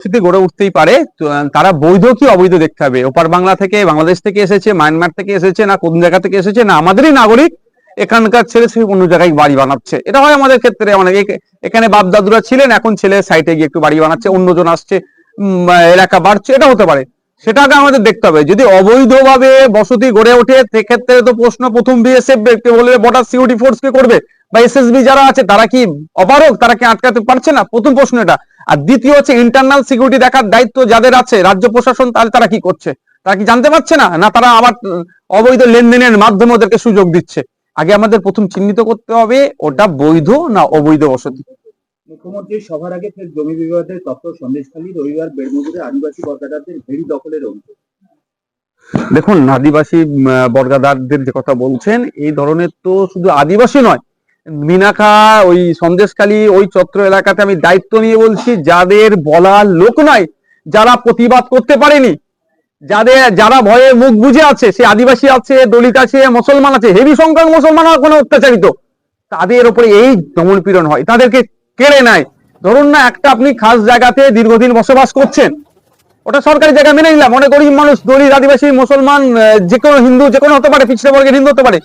পরিস্থিতি গড়ে উঠতেই পারে। তারা বৈধ কি অবৈধ দেখতে হবে? ওপার বাংলা থেকে বাংলাদেশ থেকে এসেছে, মায়ানমার থেকে এসেছে, না কোন জায়গা থেকে এসেছে, না আমাদেরই নাগরিক এখানকার ছেলে সে অন্য জায়গায় বাড়ি বানাচ্ছে। এটা হয় আমাদের ক্ষেত্রে এ- এখানে বাপ দাদুরা ছিলেন, এখন ছেলে সাইটে গিয়ে একটু বাড়ি বানাচ্ছে, অন্যজন আসছে এলাকা বাড়ছে, এটা হতে পারে। সেটাকে আমাদের দেখতে হবে। যদি অবৈধভাবে বসতি গড়ে ওঠে, সেক্ষেত্রে তো প্রশ্ন প্রথম বিএসএফ ব্যক্তি বলে বর্ডার সিকিউরিটি ফোর্স কে করবে? বা এসএসবি যারা আছে, তারা কি অপারক তারা কি আটকাতে পারছে না? প্রথম প্রশ্ন এটা। আর দ্বিতীয় হচ্ছে ইন্টারনাল সিকিউরিটি দেখার দায়িত্ব যাদের আছে রাজ্য প্রশাসন তাহলে তারা কি করছে? তারা কি জানতে পারছে না? না তারা আবার অবৈধ লেনদেনের মাধ্যমে ওদেরকে সুযোগ দিচ্ছে? আগে আমাদের প্রথম চিহ্নিত করতে হবে ওটা বৈধ না অবৈধ বসতি? মুখ্যমন্ত্রী সভার আগে ফের জমি বিবাদের তত্ত্ব সন্দেশখালী রবিবার বেড়মুগুড়ে আদিবাসী বর্গাদারদের ভেড়ি দখলের অভিযোগ। দেখুন আদিবাসী বর্গাদারদের যে কথা বলছেন এই ধরনের তো শুধু আদিবাসী নয় মিনাখা ওই সন্দেশখালী, ওই চত্র এলাকাতে আমি দায়িত্ব নিয়ে বলছি, যাদের বলার লোক নাই যারা প্রতিবাদ করতে পারেনি, যাদের, যারা ভয়ে মুখ বুঝে আছে, সে আদিবাসী আছে, দলিত আছে, মুসলমান আছে, হেভি সংখ্যক মুসলমান কোনো অত্যাচারিত, তাদের উপরে এই দমন পীড়ন হয়, তাদেরকে কেড়ে নেয়। ধরুন না, একটা আপনি খাস জায়গাতে দীর্ঘদিন বসবাস করছেন, ওটা সরকারি জায়গা মেনে নিলাম, অনেক গরিব মানুষ, দলিত, আদিবাসী, মুসলমান যে কোনো হিন্দু, যে কোনো হতে পারে পিছিয়ে বর্গের হিন্দু হতে পারে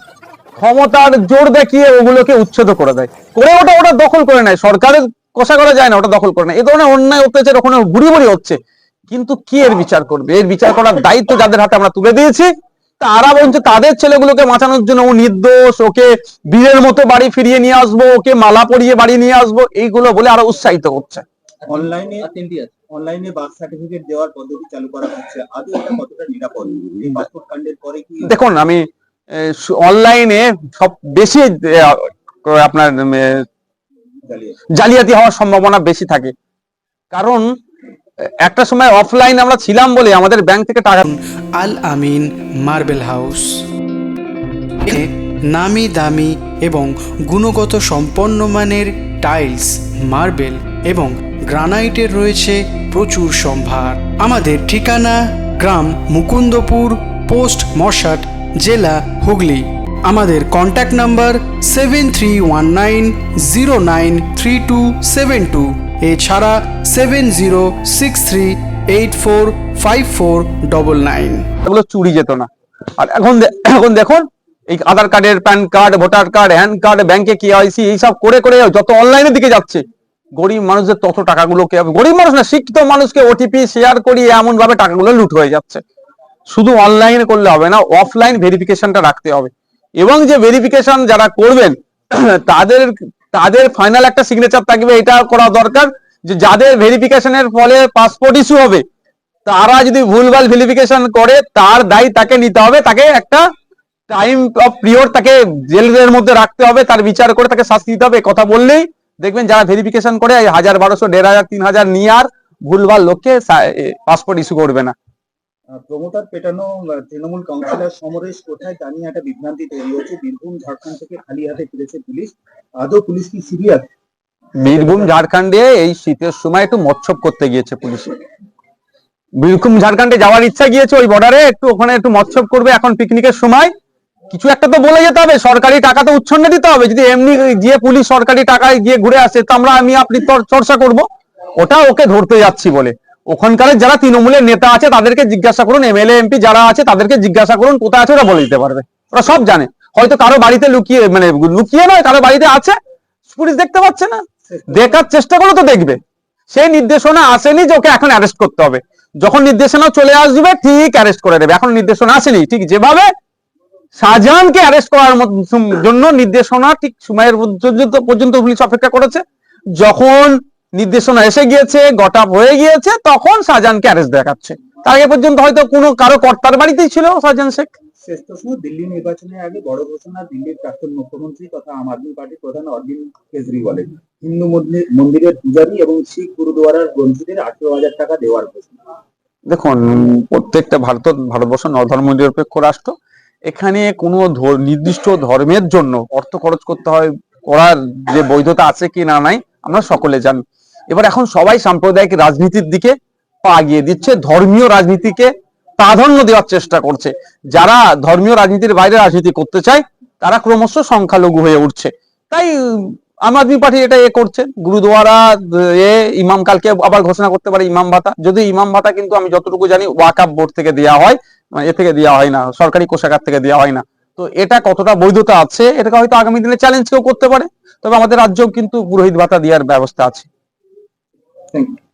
ক্ষমতার জোর দেখিয়ে ওগুলোকে উচ্ছেদ করে দেয়। করে ওটা ওটা দখল করে নেয়। সরকারের কষা করা যায় না ওটা দখল করে নেয়। এ ধরনের অন্যায় অত্যাচার ওখানে বুড়ি বুড়ি হচ্ছে। কিন্তু কি এর বিচার করবে? এর বিচার করার দায়িত্ব যাদের হাতে আমরা তুলে দিয়েছি তারা বলছে তাদের ছেলেগুলোকে বাঁচানোর জন্য ও নির্দোষ ওকে বীরের মতো বাড়ি ফিরিয়ে নিয়ে আসব ওকে মালা পরিয়ে বাড়ি নিয়ে আসব এইগুলো বলে আরও উৎসাহিত করছে অনলাইনে অনলাইনে বার্থ সার্টিফিকেট দেওয়ার পদ্ধতি চালু করা হচ্ছে। আদৌ এটা কতটা নিরাপদ? এই পাসপোর্ট কাণ্ডের পরে কি দেখুন আমি অনলাইনে সব বেশি আপনার জালিয়াতি হওয়ার সম্ভাবনা বেশি থাকে। কারণ, একটা সময় অফলাইন আমরা ছিলাম বলে আমাদের ব্যাংক থেকে টাকা আল আমিন মার্বেল হাউস। নামি দামি এবং গুণগত সম্পন্ন মানের টাইলস, মার্বেল এবং গ্রানাইটের রয়েছে প্রচুর সম্ভার। আমাদের ঠিকানা, গ্রাম মুকুন্দপুর, পোস্ট মশাট জেলা হুগলি। আমাদের contact number seven three one nine zero nine three two seven two এছাড়া seven zero six three eight four five four double nine এগুলো চুরি যেত না। আর এখন এখন দেখুন, এই আধার কার্ডের PAN card, voter card hand card, ব্যাংকে কেআইসি এইসব করে করে যত অনলাইনের দিকে যাচ্ছে, গরিব মানুষদের তত টাকাগুলো কে গরিব মানুষ না, শিক্ষিত মানুষকে ওটিপি শেয়ার করিয়ে এমন ভাবে টাকাগুলো লুট হয়ে যাচ্ছে। শুধু অনলাইনে করলে হবে না অফলাইন ভেরিফিকেশনটা রাখতে হবে। এবং যে ভেরিফিকেশন যারা করবেন, তাদের তাদের ফাইনাল একটা সিগনেচার থাকবে, এটা করা দরকার যে যাদের ভেরিফিকেশনের ফলে পাসপোর্ট ইস্যু হবে, তারা যদি ভুলভাল ভেরিফিকেশন করে, তার দায়ী তাকে নিতে হবে, তাকে একটা টাইম অফ পিরিয়ড তাকে জেলের মধ্যে রাখতে হবে, তার বিচার করে তাকে শাস্তি দিতে হবে কথা বললেই দেখবেন যারা ভেরিফিকেশন করে হাজার বারোশো, দেড় হাজার, তিন হাজার নিয়ে আর ভুলভাল লোককে পাসপোর্ট ইস্যু করবে না। প্রমোটার পেটানো তৃণমূল কাউন্সিলর সমরেশ কোথায় তা নিয়ে একটা বিভ্রান্তি তৈরি হচ্ছে। বীরভূম, ঝাড়খণ্ড থেকে খালি হাতে ফিরেছে পুলিশ। আদৌ পুলিশ কি সিরিয়াস বীরভূম, ঝাড়খণ্ডে এই শীতের সময় একটু মচ্ছব করতে গিয়েছে পুলিশ। বীরভূম, ঝাড়খণ্ডে যাওয়ার ইচ্ছা গিয়েছে ওই বর্ডারে একটু ওখানে একটু মচ্ছব করবে এখন পিকনিকের সময়। কিছু একটা তো বলে যেতে হবে, সরকারি টাকা তো উচ্ছন্ন দিতে হবে। যদি এমনি গিয়ে পুলিশ সরকারি টাকায় গিয়ে ঘুরে আসে, তো আমরা আমি আপনি চর- চর্চা করব। ওটা ওকে ধরতে যাচ্ছি বলে। ওখানকার যারা তৃণমূলের নেতা আছে, তাদেরকে জিজ্ঞাসা করুন, এমএলএ, এমপি যারা আছে, তাদেরকে জিজ্ঞাসা করুন কোথায় আছে, ওরা বলে দিতে পারবে। ওরা সব জানে। হয়তো কারও বাড়িতে লুকিয়ে মানে লুকিয়ে নয়, কারও বাড়িতে আছে। পুলিশ দেখতে পাচ্ছে না। দেখার চেষ্টা করলে তো দেখবে। সেই নির্দেশনা আসেনি যে ওকে এখন অ্যারেস্ট করতে হবে। যখন নির্দেশনা চলে আসবে, ঠিক অ্যারেস্ট করে দেবে। এখন নির্দেশনা আসেনি। ঠিক যেভাবে শাহজাহানকে অ্যারেস্ট করার জন্য নির্দেশনা ঠিক সময়ের পর্যন্ত পুলিশ অপেক্ষা করেছে। যখন নির্দেশনা এসে গিয়েছে গটাপ হয়ে গিয়েছে তখন শাহজাহানকে অ্যারেস্ট দেখাচ্ছে। তার আগে পর্যন্ত হয়তো কোনো কারও কর্তার বাড়িতেই ছিল শাহজাহান শেখ। শেষ প্রশ্ন দিল্লি নির্বাচনের আগে বড় ঘোষণা দিল্লির প্রাক্তন মুখ্যমন্ত্রী তথা আম আদমি পার্টির প্রধান অরবিন্দ কেজরিওয়ালের হিন্দু মন্দিরের পূজারী এবং শিখ গুরুদুয়ারার গ্রন্থীদের আঠেরো হাজার টাকা দেওয়ার ঘোষণা। দেখুন প্রত্যেকটা ভারত ভারতবর্ষ ধর্ম নিরপেক্ষ রাষ্ট্র। এখানে কোনো নির্দিষ্ট ধর্মের জন্য অর্থ খরচ করতে হয় করার যে বৈধতা আছে কি না নাই আমরা সকলে জানি। এবার এখন সবাই সাম্প্রদায়িক রাজনীতির দিকে পা গিয়ে দিচ্ছে, ধর্মীয় রাজনীতিকে প্রাধান্য দেওয়ার চেষ্টা করছে। যারা ধর্মীয় রাজনীতির বাইরে রাজনীতি করতে চায়, তারা ক্রমশ সংখ্যালঘু হয়ে উঠছে। তাই আম আদমি পার্টি এটা এ করছে। গুরুদুয়ারা, এ, ইমাম কালকে আবার ঘোষণা করতে পারে ইমাম ভাতা। যদি ইমাম ভাতা কিন্তু আমি যতটুকু জানি ওয়াকাপ বোর্ড থেকে দেওয়া হয় মানে এ থেকে দেওয়া হয় না, সরকারি কোষাগার থেকে দেওয়া হয় না। তো এটা কতটা বৈধতা আছে, এটাকে হয়তো আগামী দিনে চ্যালেঞ্জ কেউ করতে পারে। তবে আমাদের রাজ্যেও কিন্তু পুরোহিত ভাতা দেওয়ার ব্যবস্থা আছে। Thank you.